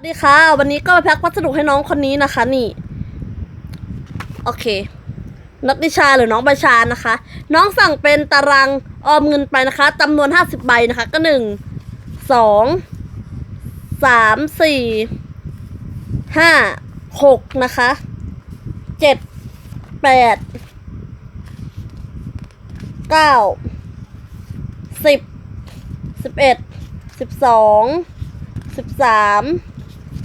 สวัสดีค่ะ วันนี้ก็มาแพ็คพัสดุให้น้องคนนี้นะคะ นี่ โอเค นักนิชาหรือน้องใบชานะคะ น้องสั่งเป็นตารางออมเงินไปนะคะจำนวนห้าสิบใบนะคะ ก็หนึ่งสองสามสี่ห้าหกนะคะเจ็ดแปดเก้าสิบสิบเอ็ดสิบสองสิบสาม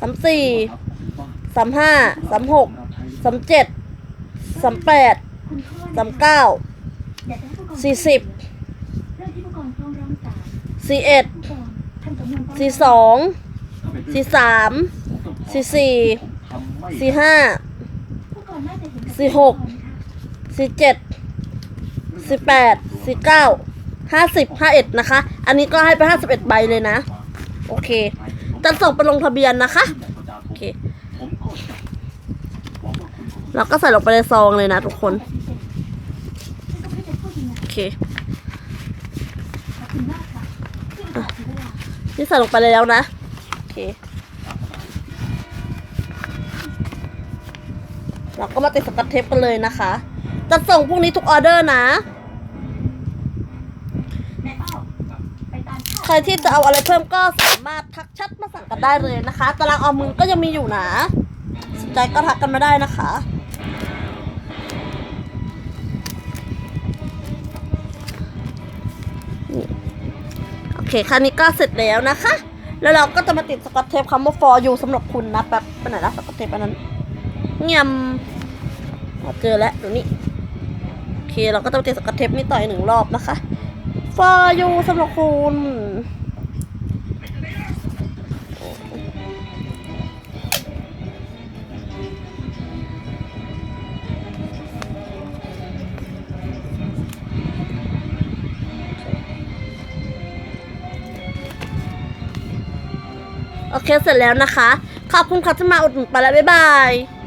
สามสี่สามห้าสามหกสามเจ็ดสามแปดสามเก้าสี่สิบสี่เอ็ดสี่สองสี่สามสี่สี่สี่ห้าสี่หกสี่เจ็ดสี่แปดสี่เก้าห้าสิบห้าเอ็ดนะคะ อันนี้ก็ให้ไปห้าสิบเอ็ดใบเลยนะ โอเค จะส่งไปลงทะเบียนนะคะโอเคผมก็จะบอกว่าคุณคงเราก็ใส่ลงไปในซองเลยนะทุกคนโอเคนี่ใส่ลงไปแล้วนะโอเคเราก็มาติดสกัดเทปกันเลยนะคะจะส่งพรุ่งนี้ทุกออเดอร์นะ รที่จะเอาอะไรเพิ่มก็สามารถทักแชัดมาสั่งกันได้เลยนะคะ ตารางออมมือก็ยังมีอยู่นะสนใจก็ทักกันมาได้นะคะนี่โอเคคันนี้ก็เสร็จแล้วนะคะ แล้วเราก็จะมาติดสกอตเทปคำว่า for you สำหรับคุณนะแบบไปไหนละสกอตเทปอันนั้นเงียมเจอแล้วตรงนี้โอเคเราก็จะมาติดสกอตเทปนี้ต่ออีกหนึ่งรอบนะคะ for you สำหรับคุณโอเคเสร็จแล้วนะคะ ขอบคุณค่ะที่มาอุดหนุนไปแล้ว บ๊ายบาย